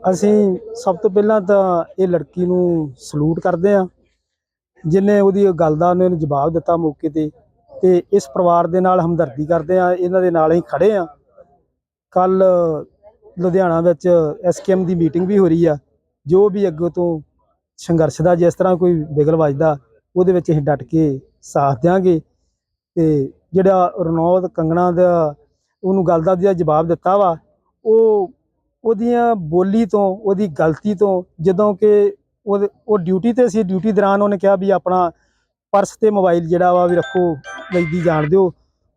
ਅਸੀਂ ਸਭ ਤੋਂ ਪਹਿਲਾਂ ਤਾਂ ਇਹ ਲੜਕੀ ਨੂੰ ਸਲੂਟ ਕਰਦੇ ਆ ਜਿਨੇ ਉਹਦੀ ਗੱਲ ਦਾ ਉਹਨੇ ਉਹਨੂੰ ਜਵਾਬ ਦਿੱਤਾ ਮੌਕੇ ਤੇ ਤੇ ਇਸ ਪਰਿਵਾਰ ਦੇ ਨਾਲ ਹਮਦਰਦੀ ਕਰਦੇ ਆ ਇਹਨਾਂ ਦੇ ਨਾਲ ਅਸੀਂ ਖੜੇ ਆ ਕੱਲ ਲੁਧਿਆਣਾ ਵਿੱਚ ਐਸਕੇਐਮ ਦੀ ਮੀਟਿੰਗ ਵੀ ਹੋ ਰਹੀ ਆ। ਜੋ ਵੀ ਅੱਗੇ ਤੋਂ ਸੰਘਰਸ਼ ਦਾ ਜਿਸ ਤਰ੍ਹਾਂ ਕੋਈ ਬਿਗਲ ਵੱਜਦਾ, ਉਹਦੇ ਵਿੱਚ ਅਸੀਂ ਡਟ ਕੇ ਸਾਥ ਦਿਆਂਗੇ। ਤੇ ਜਿਹੜਾ ਰਣੌਤ ਕੰਗਣਾ ਦਾ ਉਹਨੂੰ ਗੱਲ ਦਾ ਜਿਹੜਾ ਜਵਾਬ ਦਿੱਤਾ ਵਾ, ਉਹ ਉਹਦੀਆਂ ਬੋਲੀ ਤੋਂ, ਉਹਦੀ ਗਲਤੀ ਤੋਂ, ਜਦੋਂ ਕਿ ਉਹ ਉਹ ਡਿਊਟੀ ਤੇ ਸੀ ਡਿਊਟੀ ਦੌਰਾਨ ਉਹਨੇ ਕਿਹਾ ਵੀ ਆਪਣਾ ਪਰਸ ਤੇ ਮੋਬਾਈਲ ਜਿਹੜਾ ਵਾ ਵੀ ਰੱਖੋ ਲੈਦੀ ਜਾਣ ਦਿਓ।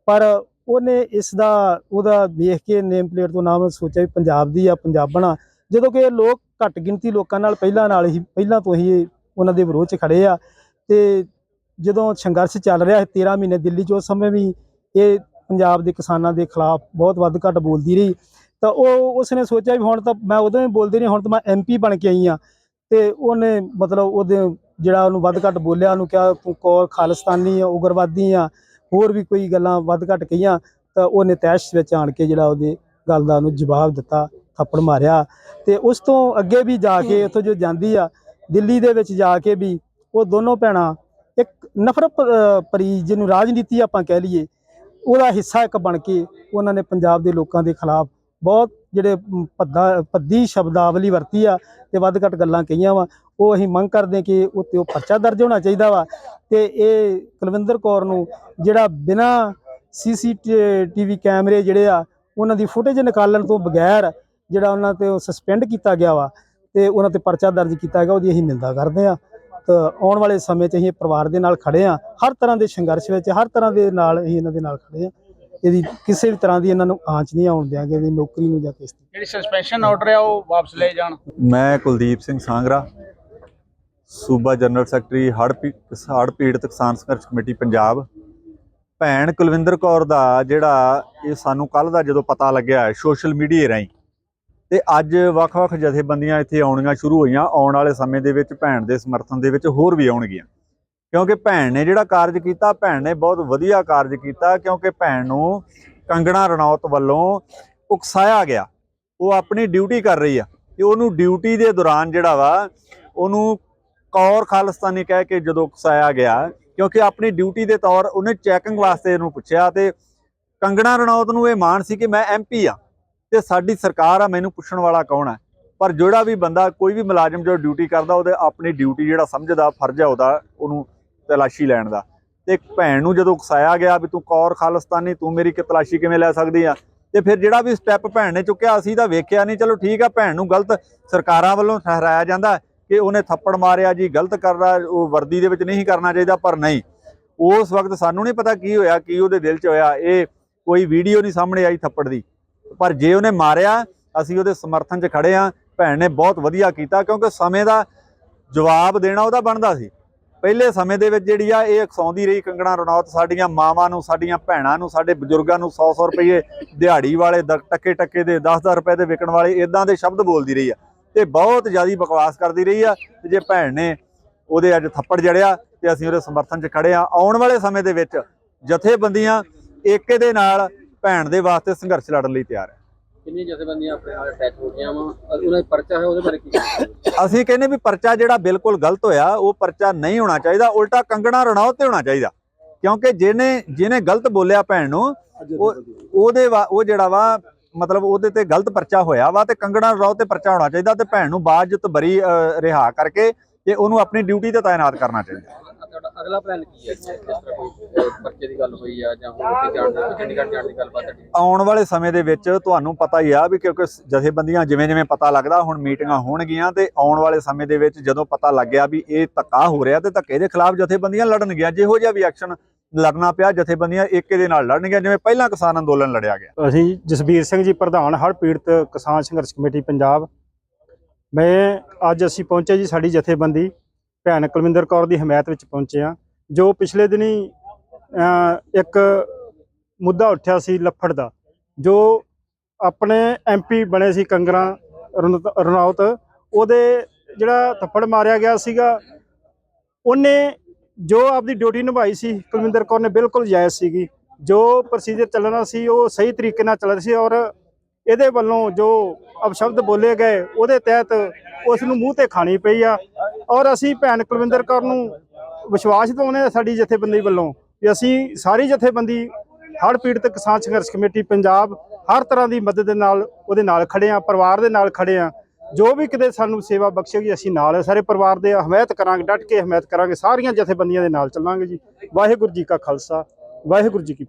ਪਰ ਉਹਨੇ ਇਸ ਦਾ, ਉਹਦਾ ਵੇਖ ਕੇ ਨੇਮ ਪਲੇਟ ਤੋਂ ਨਾਮ ਸੋਚਿਆ ਵੀ ਪੰਜਾਬ ਦੀ ਆ ਪੰਜਾਬਣ ਆ ਜਦੋਂ ਕਿ ਲੋਕ ਘੱਟ ਗਿਣਤੀ ਲੋਕਾਂ ਨਾਲ ਪਹਿਲਾਂ ਨਾਲ ਹੀ, ਪਹਿਲਾਂ ਤੋਂ ਹੀ ਇਹ ਉਹਨਾਂ ਦੇ ਵਿਰੋਧ 'ਚ ਖੜੇ ਆ। ਤੇ ਜਦੋਂ ਸੰਘਰਸ਼ ਚੱਲ ਰਿਹਾ ਹੈ 13 ਮਹੀਨੇ ਦਿੱਲੀ 'ਚ, ਉਸ ਸਮੇਂ ਵੀ ਇਹ ਪੰਜਾਬ ਦੇ ਕਿਸਾਨਾਂ ਦੇ ਖਿਲਾਫ ਬਹੁਤ ਵੱਧ ਘੱਟ ਬੋਲਦੀ ਰਹੀ। ਤਾਂ ਉਹ ਉਸਨੇ ਸੋਚਿਆ ਵੀ ਹੁਣ ਤਾਂ ਮੈਂ ਉਦੋਂ ਹੀ ਬੋਲਦੀ ਨਹੀਂ ਹੁਣ ਤਾਂ ਮੈਂ ਐਮਪੀ ਬਣ ਕੇ ਆਈ ਆ ਤੇ ਉਹਨੇ ਮਤਲਬ ਉਹਦੇ ਜਿਹੜਾ ਉਹਨੂੰ ਵੱਧ ਘੱਟ ਬੋਲਿਆ ਉਹਨੂੰ ਕਿਹਾ ਤੂੰ ਕੌਰ ਖਾਲਿਸਤਾਨੀ ਆ ਉਗਰਵਾਦੀ ਆ ਹੋਰ ਵੀ ਕੋਈ ਗੱਲਾਂ ਵੱਧ ਘੱਟ ਕਹੀਆਂ। ਤਾਂ ਉਹਨੇ ਤੈਸ਼ ਵਿੱਚ ਆਣ ਕੇ ਜਿਹੜਾ ਉਹਦੇ ਗੱਲ ਦਾ ਉਹਨੂੰ ਜਵਾਬ ਦਿੱਤਾ ਥੱਪੜ ਮਾਰਿਆ। ਤੇ ਉਸ ਤੋਂ ਅੱਗੇ ਵੀ ਜਾ ਕੇ ਉੱਥੋਂ ਜੋ ਜਾਂਦੀ ਆ ਦਿੱਲੀ ਦੇ ਵਿੱਚ ਜਾ ਕੇ ਵੀ ਉਹ ਦੋਨੋਂ ਭੈਣਾਂ ਇੱਕ ਨਫ਼ਰਤ ਭਰੀ ਜਿਹਨੂੰ ਰਾਜਨੀਤੀ ਆਪਾਂ ਕਹਿ ਲਈਏ ਉਹਦਾ ਹਿੱਸਾ ਇੱਕ ਬਣ ਕੇ ਉਹਨਾਂ ਨੇ ਪੰਜਾਬ ਦੇ ਲੋਕਾਂ ਦੇ ਖਿਲਾਫ ਬਹੁਤ ਜਿਹੜੇ ਮ, ਭੱਦਾ ਭੱਦੀ ਸ਼ਬਦਾਵਲੀ ਵਰਤੀ ਆ ਤੇ ਵੱਧ ਘੱਟ ਗੱਲਾਂ ਕਹੀਆਂ ਵਾ ਉਹ ਅਸੀਂ ਮੰਗ ਕਰਦੇ ਕਿ ਉੱਤੇ ਉਹ ਪਰਚਾ ਦਰਜ ਹੋਣਾ ਚਾਹੀਦਾ ਵਾ। ਤੇ ਇਹ ਕੁਲਵਿੰਦਰ ਕੌਰ ਨੂੰ ਜਿਹੜਾ ਬਿਨਾ ਸੀਸੀਟੀਵੀ ਕੈਮਰੇ ਜਿਹੜੇ ਆ ਉਹਨਾਂ ਦੀ ਫੁਟੇਜ ਨਿਕਾਲਣ ਤੋਂ ਬਗੈਰ ਜਿਹੜਾ ਉਹਨਾਂ ਤੇ ਸਸਪੈਂਡ ਕੀਤਾ ਗਿਆ ਵਾ ਤੇ ਉਹਨਾਂ ਤੇ ਪਰਚਾ ਦਰਜ ਕੀਤਾ ਗਿਆ ਉਹਦੀ ਅਸੀਂ ਨਿੰਦਾ ਕਰਦੇ ਆ ਤਾਂ ਆਉਣ ਵਾਲੇ ਸਮੇਂ 'ਚ ਅਸੀਂ ਪਰਿਵਾਰ ਦੇ ਨਾਲ ਖੜੇ ਆ ਹਰ ਤਰ੍ਹਾਂ ਦੇ ਸੰਘਰਸ਼ ਵਿੱਚ ਹਰ ਤਰ੍ਹਾਂ ਦੇ ਨਾਲ ਅਸੀਂ ਇਹਨਾਂ ਦੇ ਨਾਲ ਖੜੇ ਆ ਇਹਦੀ ਕਿਸੇ ਵੀ ਤਰ੍ਹਾਂ ਦੀ ਇਹਨਾਂ ਨੂੰ ਆਂਚ ਨਹੀਂ ਆਉਣ ਦਿਆਂਗੇ ਇਹਦੀ ਨੌਕਰੀ ਨੂੰ ਜਾਂ ਕਿਸ ਦੀ ਜਿਹੜੀ ਸਸਪੈਂਸ਼ਨ ਆਰਡਰ ਆ ਉਹ ਵਾਪਸ ਲਏ ਜਾਣ। ਮੈਂ ਕੁਲਦੀਪ ਸਿੰਘ ਸਾਂਗਰਾ ਸੂਬਾ ਜਨਰਲ ਸੈਕਟਰੀ ਹੜ੍ਹ ਪੀ- ਹੜ੍ਹ ਪੀੜਤ ਕਿਸਾਨ ਸੰਘਰਸ਼ ਕਮੇਟੀ ਪੰਜਾਬ। ਭੈਣ ਕੁਲਵਿੰਦਰ ਕੌਰ ਦਾ ਜਿਹੜਾ ਇਹ ਸਾਨੂੰ ਕੱਲ ਦਾ ਜਦੋਂ ਪਤਾ ਲੱਗਿਆ ਸੋਸ਼ਲ ਮੀਡੀਆ ਰਾਹੀਂ ਤੇ ਅੱਜ ਵੱਖ-ਵੱਖ ਜਥੇਬੰਦੀਆਂ ਇੱਥੇ ਆਉਣੀਆਂ ਸ਼ੁਰੂ ਹੋਈਆਂ ਆਉਣ ਵਾਲੇ ਸਮੇਂ ਦੇ ਵਿੱਚ ਭੈਣ ਦੇ ਸਮਰਥਨ ਦੇ ਵਿੱਚ ਹੋਰ ਵੀ ਆਉਣਗੀਆਂ। ਕਿਉਂਕਿ ਭੈਣ ਨੇ ਜਿਹੜਾ ਕਾਰਜ ਕੀਤਾ, ਭੈਣ ਨੇ ਬਹੁਤ ਵਧੀਆ ਕਾਰਜ ਕੀਤਾ ਕਿਉਂਕਿ ਭੈਣ ਨੂੰ ਕੰਗਣਾ ਰਣੌਤ ਵੱਲੋਂ ਉਕਸਾਇਆ ਗਿਆ। ਉਹ ਆਪਣੀ ਡਿਊਟੀ ਕਰ ਰਹੀ ਆ ਤੇ ਉਹਨੂੰ ਡਿਊਟੀ ਦੇ ਦੌਰਾਨ ਜਿਹੜਾ ਵਾ, ਉਹਨੂੰ ਕੌਰ ਖਾਲਿਸਤਾਨੀ ਕਹਿ ਕੇ ਜਦੋਂ ਉਕਸਾਇਆ ਗਿਆ, ਕਿਉਂਕਿ ਆਪਣੀ ਡਿਊਟੀ ਦੇ ਤੌਰ ਉਹਨੇ ਚੈਕਿੰਗ ਵਾਸਤੇ ਇਹਨੂੰ ਪੁੱਛਿਆ ਤੇ ਕੰਗਣਾ ਰਣੌਤ ਨੂੰ ਇਹ ਮਾਣ ਸੀ ਕਿ ਮੈਂ ਐਮਪੀ ਆ ਤੇ ਸਾਡੀ ਸਰਕਾਰ ਆ, ਮੈਨੂੰ ਪੁੱਛਣ ਵਾਲਾ ਕੌਣ ਹੈ ਪਰ ਜਿਹੜਾ ਵੀ ਬੰਦਾ ਕੋਈ ਵੀ ਮੁਲਾਜ਼ਮ ਜੋ ਡਿਊਟੀ ਕਰਦਾ, ਉਹਦੇ ਆਪਣੀ ਡਿਊਟੀ ਜਿਹੜਾ ਸਮਝਦਾ, ਫਰਜ਼ ਹੈ ਉਹਦਾ, ਉਹਨੂੰ ਤਲਾਸ਼ੀ ਲੈਣ ਦਾ। ਤੇ ਭੈਣ ਨੂੰ ਜਦੋਂ ਉਕਸਾਇਆ ਗਿਆ ਵੀ ਤੂੰ ਕੌਰ ਖਾਲਿਸਤਾਨੀ, ਤੂੰ ਮੇਰੀ ਕਿ ਤਲਾਸ਼ੀ ਕਿਵੇਂ ਲੈ ਸਕਦੀ ਆ? ਤੇ ਫਿਰ ਜਿਹੜਾ ਵੀ ਸਟੈਪ ਭੈਣ ਨੇ ਚੁੱਕਿਆ, ਅਸੀਂ ਤਾਂ ਵੇਖਿਆ ਨਹੀਂ। ਚਲੋ ਠੀਕ ਆ, ਭੈਣ ਨੂੰ ਗਲਤ ਸਰਕਾਰਾਂ ਵੱਲੋਂ ਠਹਿਰਾਇਆ ਜਾਂਦਾ ਕਿ ਉਹਨੇ ਥੱਪੜ ਮਾਰਿਆ ਜੀ, ਗਲਤ ਕਰਦਾ ਉਹ ਵਰਦੀ ਦੇ ਵਿੱਚ ਨਹੀਂ ਕਰਨਾ ਚਾਹੀਦਾ, ਪਰ ਨਹੀਂ। ਉਸ ਵਕਤ ਸਾਨੂੰ ਨਹੀਂ ਪਤਾ ਕੀ ਹੋਇਆ, ਕੀ ਉਹਦੇ ਦਿਲ 'ਚ ਹੋਇਆ। ਇਹ ਕੋਈ ਵੀਡੀਓ ਨਹੀਂ ਸਾਹਮਣੇ ਆਈ ਥੱਪੜ ਦੀ। ਪਰ ਜੇ ਉਹਨੇ ਮਾਰਿਆ, ਅਸੀਂ ਉਹਦੇ ਸਮਰਥਨ 'ਚ ਖੜੇ ਆ ਭੈਣ ਨੇ ਬਹੁਤ ਵਧੀਆ ਕੀਤਾ, ਕਿਉਂਕਿ ਸਮੇਂ ਦਾ ਜਵਾਬ ਦੇਣਾ ਉਹਦਾ ਬਣਦਾ ਸੀ। ਪਹਿਲੇ ਸਮੇਂ ਦੇ ਵਿੱਚ ਜਿਹੜੀ ਆ ਇਹ ਅਕਸਾਉਂਦੀ ਰਹੀ ਕੰਗਣਾ ਰਣੌਤ, ਸਾਡੀਆਂ ਮਾਵਾਂ ਨੂੰ, ਸਾਡੀਆਂ ਭੈਣਾਂ ਨੂੰ, ਸਾਡੇ ਬਜ਼ੁਰਗਾਂ ਨੂੰ 100-100 ਰੁਪਏ ਦਿਹਾੜੀ ਵਾਲੇ, ਦ- ਟੱਕੇ ਟੱਕੇ ਦੇ 10-10 ਰੁਪਏ ਦੇ ਵਿਕਣ ਵਾਲੇ ਇਦਾਂ ਦੇ ਸ਼ਬਦ ਬੋਲਦੀ ਰਹੀ ਆ ਤੇ ਬਹੁਤ ਜ਼ਿਆਦੀ ਬਕਵਾਸ ਕਰਦੀ ਰਹੀ ਆ ਤੇ ਜੇ ਭੈਣ ਨੇ ਉਹਦੇ ਅੱਜ ਥੱਪੜ ਜੜਿਆ ਤੇ ਅਸੀਂ ਉਹਦੇ ਸਮਰਥਨ 'ਚ ਖੜੇ ਆ। ਆਉਣ ਵਾਲੇ ਸਮੇਂ ਦੇ ਵਿੱਚ ਜਥੇਬੰਦੀਆਂ ਏਕੇ ਦੇ ਨਾਲ ਭੈਣ ਦੇ ਵਾਸਤੇ ਸੰਘਰਸ਼ ਲੜਨ ਲਈ ਤਿਆਰ ਹੈ ਕਿੰਨੀ ਜਥੇਬੰਦੀਆਂ ਆਪਣੇ ਨਾਲ ਅਟੈਚ ਹੋ ਗਈਆਂ ਵਾ? ਉਹਨਾਂ ਦਾ ਪਰਚਾ ਹੈ, ਉਹਦੇ ਬਾਰੇ ਕੀ ਅਸੀਂ ਕਹਿੰਦੇ ਵੀ ਪਰਚਾ ਜਿਹੜਾ ਬਿਲਕੁਲ ਗਲਤ ਹੋਇਆ, ਉਹ ਪਰਚਾ ਨਹੀਂ ਹੋਣਾ ਚਾਹੀਦਾ, ਉਲਟਾ ਕੰਗਣਾ ਰਣੌਤ ਤੇ ਹੋਣਾ ਚਾਹੀਦਾ। ਕਿਉਂਕਿ ਜਿਹਨੇ ਜਿਹਨੇ ਗਲਤ ਬੋਲਿਆ ਭੈਣ ਨੂੰ ਉਹਦੇ ਉਹ ਜਿਹੜਾ ਵਾ, ਮਤਲਬ ਉਹਦੇ ਤੇ ਗਲਤ ਪਰਚਾ ਹੋਇਆ ਵਾ ਤੇ ਕੰਗਣਾ ਰਣੌਤ ਤੇ ਪਰਚਾ ਹੋਣਾ ਚਾਹੀਦਾ ਤੇ ਭੈਣ ਨੂੰ ਬਾਅਦ ਬਰੀ ਰਿਹਾ ਕਰਕੇ ਤੇ ਉਹਨੂੰ ਆਪਣੀ ਡਿਊਟੀ ਤੇ ਤਾਇਨਾਤ ਕਰਨਾ ਚਾਹੀਦਾ। ਤੁਹਾਡਾ ਅਗਲਾ ਪਲਾਨ ਕੀ ਹੈ? ਜਿਸ ਤਰ੍ਹਾਂ ਕੋਈ ਪਰਚੇ ਦੀ ਗੱਲ ਹੋਈ ਆ ਜਾਂ ਹੋਰ ਕਿਤੇ ਜਾਣ ਦੀ ਚੰਡੀਗੜ੍ਹ ਜਾਣ ਦੀ ਗੱਲਬਾਤ ਹੈ ਆਉਣ ਵਾਲੇ ਸਮੇਂ ਦੇ ਵਿੱਚ ਤੁਹਾਨੂੰ ਪਤਾ ਹੀ ਆ ਵੀ ਕਿਉਂਕਿ ਜਥੇਬੰਦੀਆਂ ਜਿਵੇਂ ਜਿਵੇਂ ਪਤਾ ਲੱਗਦਾ ਹੁਣ ਮੀਟਿੰਗਾਂ ਹੋਣਗੀਆਂ ਤੇ ਆਉਣ ਵਾਲੇ ਸਮੇਂ ਦੇ ਵਿੱਚ ਜਦੋਂ ਪਤਾ ਲੱਗਿਆ ਵੀ ਇਹ ਧੱਕਾ ਹੋ ਰਿਹਾ ਤੇ ਧੱਕੇ ਦੇ ਖਿਲਾਫ ਜਥੇਬੰਦੀਆਂ ਲੜਨਗੀਆਂ ਜਿਹੋ ਜਿਹਾ ਵੀ ਐਕਸ਼ਨ ਲੜਨਾ ਪਿਆ ਜਥੇਬੰਦੀਆਂ ਏਕੇ ਦੇ ਨਾਲ ਲੜਨਗੀਆਂ ਜਿਵੇਂ ਪਹਿਲਾਂ ਕਿਸਾਨ ਅੰਦੋਲਨ ਲੜਿਆ ਗਿਆ। ਅਸੀਂ ਜਸਬੀਰ ਸਿੰਘ ਜੀ ਪ੍ਰਧਾਨ ਹੜ੍ਹ ਪੀੜਤ ਕਿਸਾਨ ਸੰਘਰਸ਼ ਕਮੇਟੀ ਪੰਜਾਬ। ਮੈਂ ਅੱਜ ਅਸੀਂ ਪਹੁੰਚੇ ਜੀ ਸਾਡੀ ਜਥੇਬੰਦੀ। ਭੈਣ ਕੁਲਵਿੰਦਰ ਕੌਰ ਦੀ ਹਮਾਇਤ ਵਿੱਚ ਪਹੁੰਚੇ ਆ ਜੋ ਪਿਛਲੇ ਦਿਨੀ ਇੱਕ ਮੁੱਦਾ ਉੱਠਿਆ ਸੀ ਲੱਫੜ ਦਾ, ਜੋ ਆਪਣੇ ਐਮਪੀ ਬਣੇ ਸੀ ਕੰਗਰਾ, ਰਣ- ਰਣੌਤ, ਉਹਦੇ ਜਿਹੜਾ ਥੱਪੜ ਮਾਰਿਆ ਗਿਆ ਸੀਗਾ, ਉਹਨੇ ਜੋ ਆਪਦੀ ਡਿਊਟੀ ਨਿਭਾਈ ਸੀ, ਕੁਲਵਿੰਦਰ ਕੌਰ ਨੇ ਬਿਲਕੁਲ ਜਾਇਜ਼ ਸੀਗੀ, ਜੋ ਪ੍ਰੋਸੀਜਰ ਚੱਲਣਾ ਸੀ, ਉਹ ਸਹੀ ਤਰੀਕੇ ਨਾਲ ਚੱਲ ਰਿਹਾ ਸੀ ਔਰ ਇਹਦੇ ਵੱਲੋਂ ਜੋ ਅਪਸ਼ਬਦ ਬੋਲੇ ਗਏ, ਉਹਦੇ ਤਹਿਤ ਉਸ ਨੂੰ ਮੂੰਹ ਤੇ ਖਾਣੀ ਪਈ ਆ। ਔਰ ਅਸੀਂ ਭੈਣ ਕੁਲਵਿੰਦਰ ਕੌਰ ਨੂੰ ਵਿਸ਼ਵਾਸ ਦਿਵਾਉਂਦੇ ਹਾਂ ਸਾਡੀ ਜਥੇਬੰਦੀ ਵੱਲੋਂ ਕਿ ਅਸੀਂ ਸਾਰੀ ਜਥੇਬੰਦੀ, ਹੜ੍ਹ ਪੀੜਤ ਕਿਸਾਨ ਸੰਘਰਸ਼ ਕਮੇਟੀ, ਪੰਜਾਬ ਹਰ ਤਰ੍ਹਾਂ ਦੀ ਮਦਦ ਦੇ ਨਾਲ ਉਹਦੇ ਨਾਲ ਖੜੇ ਆ ਪਰਿਵਾਰ ਦੇ ਨਾਲ ਖੜੇ ਆ ਜੋ ਵੀ ਕਿਤੇ ਸਾਨੂੰ ਸੇਵਾ ਬਖਸ਼ੇਗੀ, ਅਸੀਂ ਨਾਲ ਸਾਰੇ ਪਰਿਵਾਰ ਦੇ ਹਮਾਇਤ ਕਰਾਂਗੇ, ਡਟ ਕੇ ਹਮਾਇਤ ਕਰਾਂਗੇ, ਸਾਰੀਆਂ ਜਥੇਬੰਦੀਆਂ ਦੇ ਨਾਲ ਚੱਲਾਂਗੇ ਜੀ। ਵਾਹਿਗੁਰੂ ਜੀ ਕਾ ਖਾਲਸਾ, ਵਾਹਿਗੁਰੂ ਜੀ ਕੀ